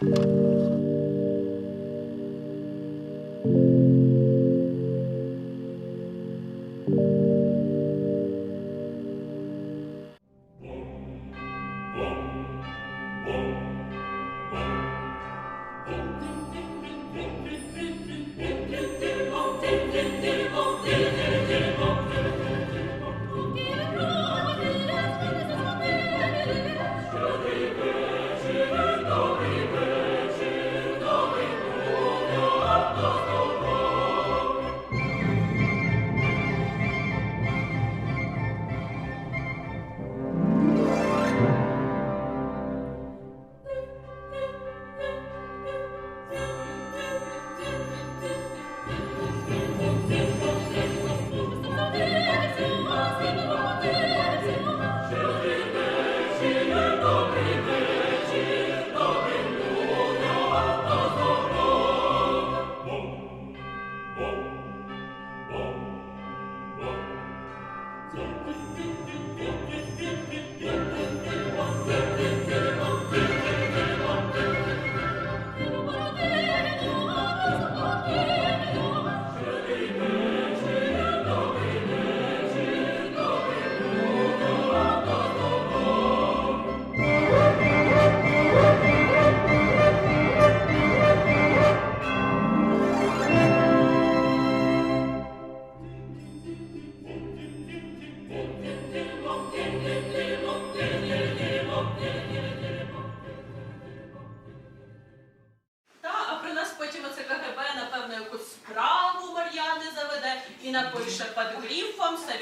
Та,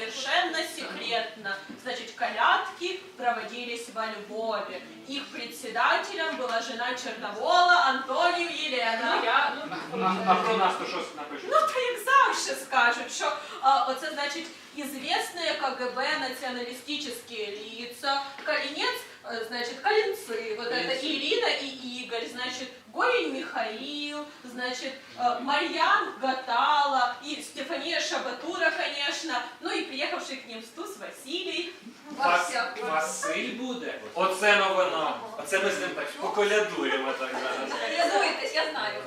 «Совершенно секретно». Значит, колядки проводились во Львове. Их председателем была жена Черновола Антонію Єлена. Ну, я, ну, А, а про нас то що напишуть? Ну, то як завжди скажуть, що а, оце значить известные КГБ националистические лица, Калинец, э, значит, Калинцы, вот это Калинцы. Ирина и Игорь, значит, Горень Михаил, значит, э, Марьян Гатала и Стефания Шабатура, конечно, ну и приехавший к ним Стус Василий. Вас, Василь буде? Оце новина. Оце ми з ним так поколядуємо так зараз. Рятуйтесь, я знаю.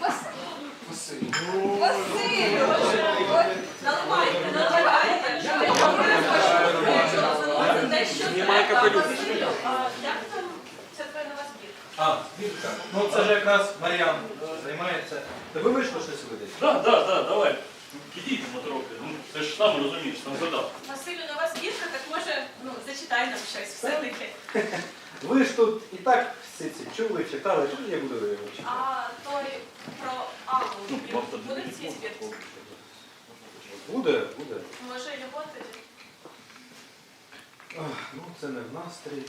Василь. Василь. Василь. Знімай. А, Як там ця твоя нова збірка? А. Ну це ж якраз Мар'ян займається. Та ви вийшло щось видати? Да, да, да, давай. Підійдемо трохи. Ну, ти ж сам розумієш, там вода. Василю, нова збірка, так може, ну, зачитай нам щось все-таки. Ви ж тут і так всі ці чули, читали, що ж я буду вивчити? А той про Аллу, Ну, буде в цій збірці? Буде, буде. Може, його тоді? Ну це не в настрій.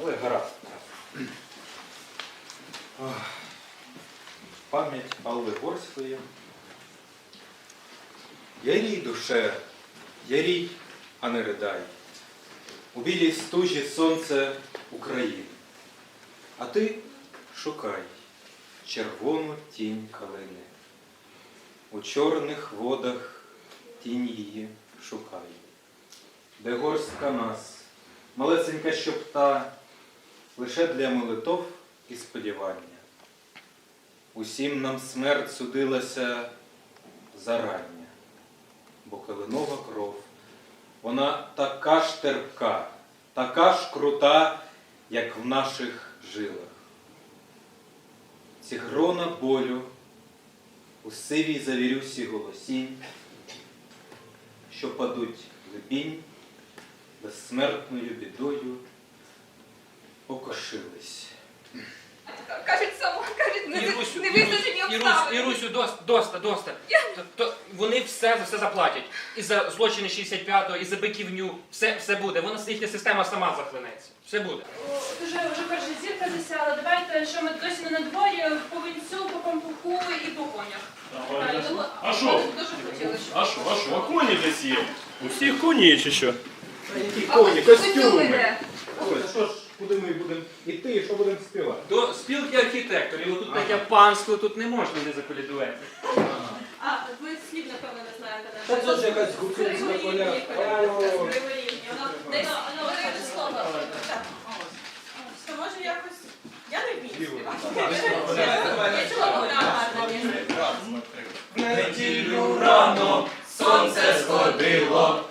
Але гаразд. Пам'ять Алли Горської. Ярій, душе, ярій, а не ридай. У білій стужі сонце України. А ти шукай червону тінь калини. У чорних водах тінь її шукай де горстка нас, малесенька щопта, лише для молитов і сподівання. Усім нам смерть судилася зарання, бо калинова кров, вона така ж терпка, така ж крута, як в наших жилах. Ці грона болю у сивій завірюсі голосінь, що падуть глибінь безсмертною бідою покошились. Кажуть, само, кажуть, не, Ірусю, не визначені Ірусю, обставини. Ірусю, доста, доста, доста. То, то вони все за все заплатять. І за злочини 65-го, і за биківню, все, все буде. Вона їхня система сама захлинеться. Все буде. Вже вже перша зірка засяла. Давайте, що ми досі не на дворі, по вінцю, по пампуху і по конях. Давай. Так, А що? Дуже хотіли, щоб. А що, а що? А коні десь є? У всіх коні є чи що? які коні, костюми. Що куди ми будемо йти, що будемо співати? До спілки архітекторів, ну тут Ага. таке панство, тут не можна не заколядувати. А, ви слів, напевно, не знаєте. Це ж якась гуцульська поля. Алло. Криворівні. Вона не говорила слово. То може якось... Я не вмію. Я чула вона гарна. В неділю рано сонце сходило,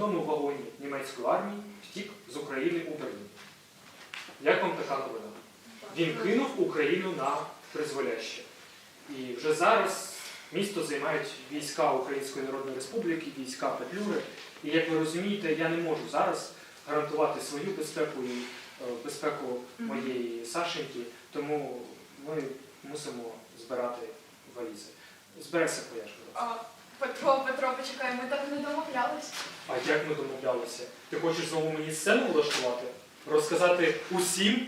у штабному вагоні німецької армії втік з України у Берлін. Як вам така новина? Він кинув Україну на призволяще. І вже зараз місто займають війська Української Народної Республіки, війська Петлюри. І як ви розумієте, я не можу зараз гарантувати свою безпеку і е, безпеку моєї Сашеньки, тому ми мусимо збирати валізи. Збереться. А, Петро, Петро, почекай, ми так не домовлялись. А як ми домовлялися? Ти хочеш знову мені сцену влаштувати? Розказати усім,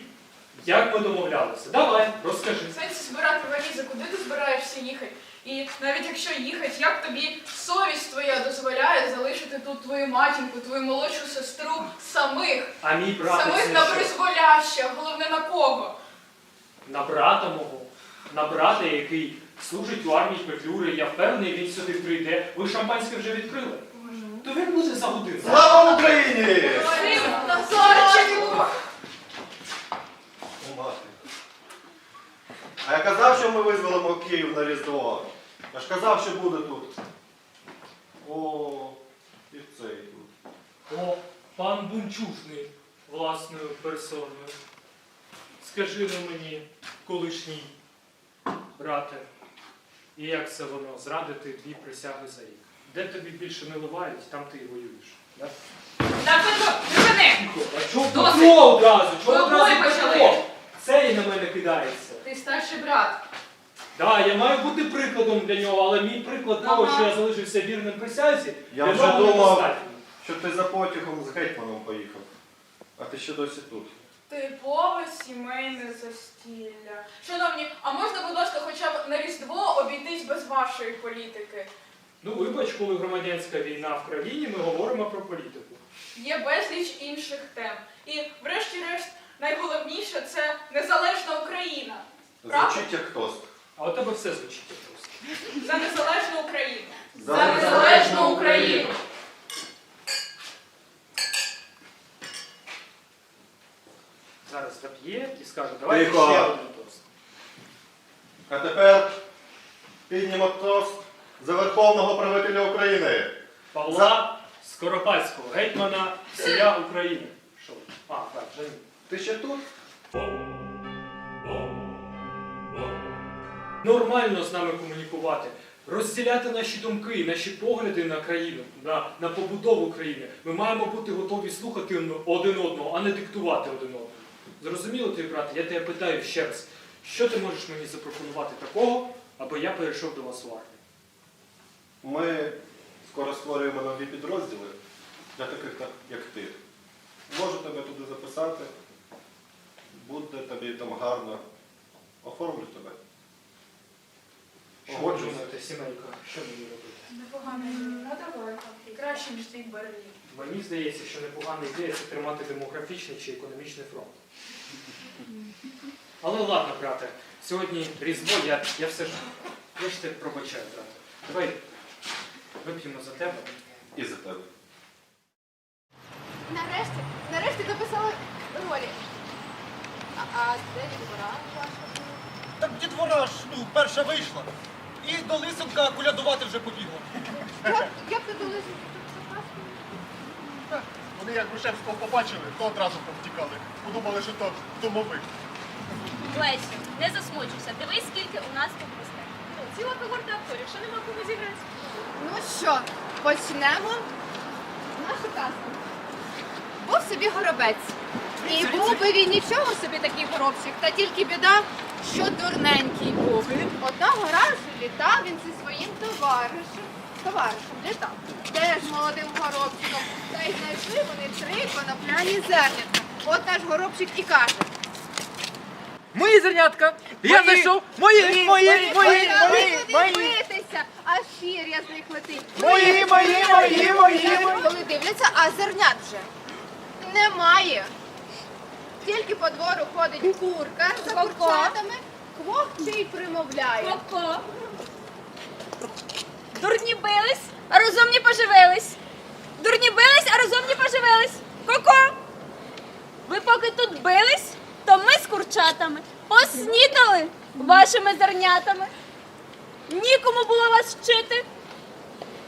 як ми домовлялися? Давай, розкажи. Сенсі збирати валізи, куди ти збираєшся їхати? І навіть якщо їхати, як тобі совість твоя дозволяє залишити тут твою матінку, твою молодшу сестру самих, А мій брат самих на призволяще, головне на кого? на брата мого, на брата, який служить у армії Петлюри, я впевнений, він сюди прийде. Ви шампанське вже відкрили? То він буде за годину. Слава Україні! А я казав, що ми визволимо Київ на Різдво. Я ж казав, що буде тут. О, і цей тут. О, пан Бунчужний власною персоною. Скажи на мені, колишній брате, і як це воно зрадити дві присяги за рік? Де тобі більше не ливають, там ти і воюєш. Да? Так, Петро, припини! А чого Досить. Петро одразу? Чого Ви одразу почали. Петро? Цей на мене кидається. Ти старший брат. Так, я маю бути прикладом для нього, але мій приклад того, Ага. що я залишився вірним присязі, Я для вже нього думав. недостатньо. Що ти за потягом з гетьманом поїхав, а ти ще досі тут. Типове сімейне застілля. Шановні, а можна, будь ласка, хоча б на Різдво обійтись без вашої політики? Ну, вибач, коли громадянська війна в країні, ми говоримо про політику. Є безліч інших тем. І, врешті-решт, найголовніше це незалежна Україна. Правда? Звучить як тост. А у тебе все звучить як просто. За незалежну Україну. За незалежну Україну. Зап'є і скаже, давайте Тихо. ще один тост. А тепер піднімо тост за Верховного правителя України. Павла Скоропадського, гетьмана всія України. Що? А, так, вже ні. Ти ще тут? Нормально з нами комунікувати, розділяти наші думки, наші погляди на країну, на, на побудову країни. Ми маємо бути готові слухати один одного, а не диктувати один одному. Зрозуміло, твій брате, я тебе питаю ще раз, що ти можеш мені запропонувати такого, аби я перейшов до вас в армію? Ми скоро створюємо нові підрозділи для таких, як ти. Можу тебе туди записати. Буде тобі там гарно. Оформлю тебе. Погоджуся. сімейка, що мені робити? Непогана ідея. Ну давай. Краще, ніж твій Берлін. Мені здається, що непогана ідея це тримати демографічний чи економічний фронт. Але ладно, брате, сьогодні Різдво, я, я все ж я ж тебе пробачаю, брате. Давай вип'ємо за тебе. І за тебе. Нарешті, нарешті дописали ролі. А, а де відбора ваша? Так дітвора ж, ну, перша вийшла. І до лисенка колядувати вже побігла. Як, як ти думаєш? Вони як Грушевського побачили, то одразу повтікали. Подумали, що то домовик. Лесю, не засмучуйся. Дивись, скільки у нас тут гостей. Ну, ціла когорта акторів, що нема кому зіграти. Ну що, почнемо нашу казку. Був собі горобець. І був би він нічого собі такий горобчик, та тільки біда, що дурненький був. Одного разу літав він зі своїм товаришем. Товаришем літав. Теж молодим горобчиком. Та й знайшли вони три конопляні зернятка. От наш горобчик і каже. Мої зернятка! Я знайшов! Мої, мої, мої, мої, мої, мої, аж пір'я з них летить. мої, мої, мої, мої. Коли дивляться, а зернят вже немає. Тільки по двору ходить курка за курчатами, квохче й примовляє. Коко. Дурні бились, а розумні поживились. Дурні бились, а розумні поживились. Поко. Ви поки тут бились, то ми з курчатами поснідали вашими зернятами. Нікому було вас вчити.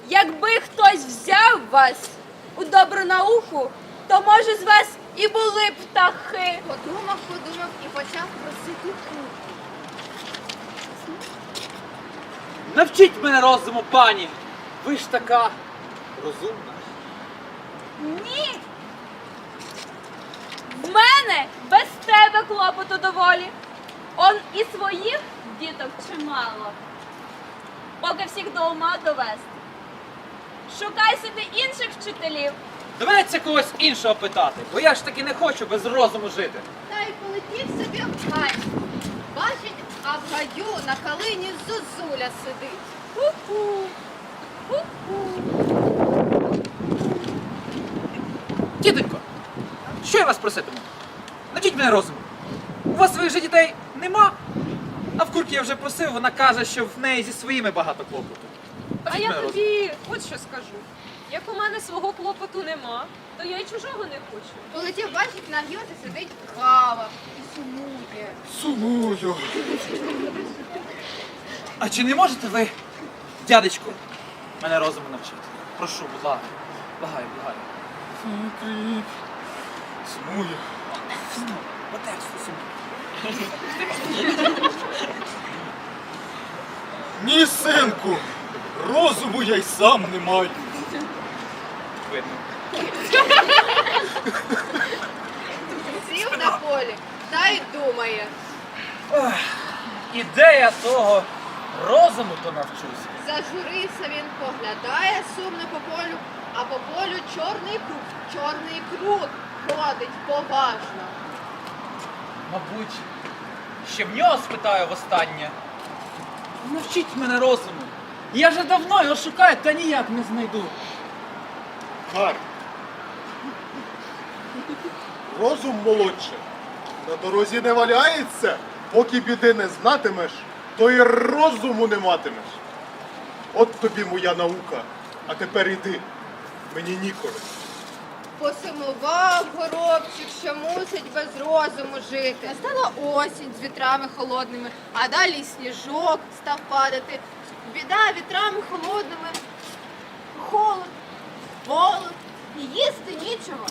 Якби хтось взяв вас у добру науку, то може з вас і були птахи. Подумав, подумав і почав просити кухню. Навчіть мене розуму, пані. Ви ж така розумна. Ні. В мене без тебе клопоту доволі. Он і своїх діток чимало. Поки всіх до ума довести. Шукай собі інших вчителів. Доведеться когось іншого питати, бо я ж таки не хочу без розуму жити. Та й полетів собі в гай. Бачить, а в гаю на калині зозуля сидить. Ку-ку. Ку-ку. Тітонько, що я вас проситиму? Навчіть мене розуму. У вас своїх же дітей нема? А в курки я вже просив, вона каже, що в неї зі своїми багато клопоту. А Навчіть я мене розуму. тобі от що скажу. Як у мене свого клопоту нема, то я й чужого не хочу. Полетів, бачить, на гілці сидить гава і сумує. Сумую. А чи не можете ви, дядечку, мене розуму навчити? Прошу, будь ласка. Благаю, благаю. Кріп. Сумую. По тексту сумую. Ні, синку. Розуму я й сам не маю. Видно. Сів на полі та й думає. І де того розуму то навчуся? Зажурився він, поглядає сумно по полю, а по полю чорний круг, чорний круг ходить поважно. Мабуть, ще в нього спитаю востаннє. Навчіть мене розуму. Я вже давно його шукаю, та ніяк не знайду. Хар. Розум молодше. На дорозі не валяється, поки біди не знатимеш, то й розуму не матимеш. От тобі моя наука. А тепер іди. Мені ніколи. Посумував горобчик, що мусить без розуму жити. Настала осінь з вітрами холодними, а далі сніжок став падати. Біда вітрами холодними. Холод, голод, і їсти нічого.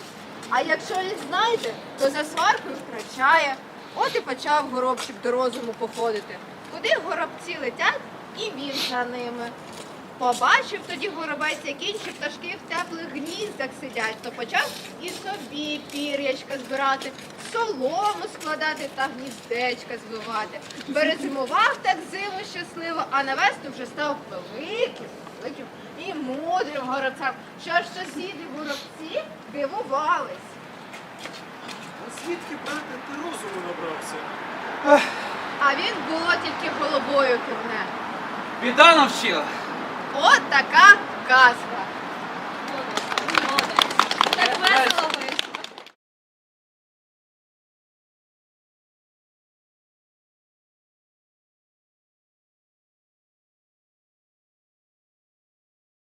А якщо і знайде, то за сваркою втрачає. От і почав горобчик до розуму походити. Куди горобці летять, і він за ними. Побачив тоді горобець, як інші пташки в теплих гніздах сидять, то почав і собі пір'ячка збирати, солому складати та гніздечка звивати. Перезимував так зиму щасливо, а на весну вже став великим, великим і мудрим городцям, що ж сусіди горобці дивувались. А звідки брати ти розуму набрався? А він було тільки головою кивне. Біда навчила. От така казка. Так весело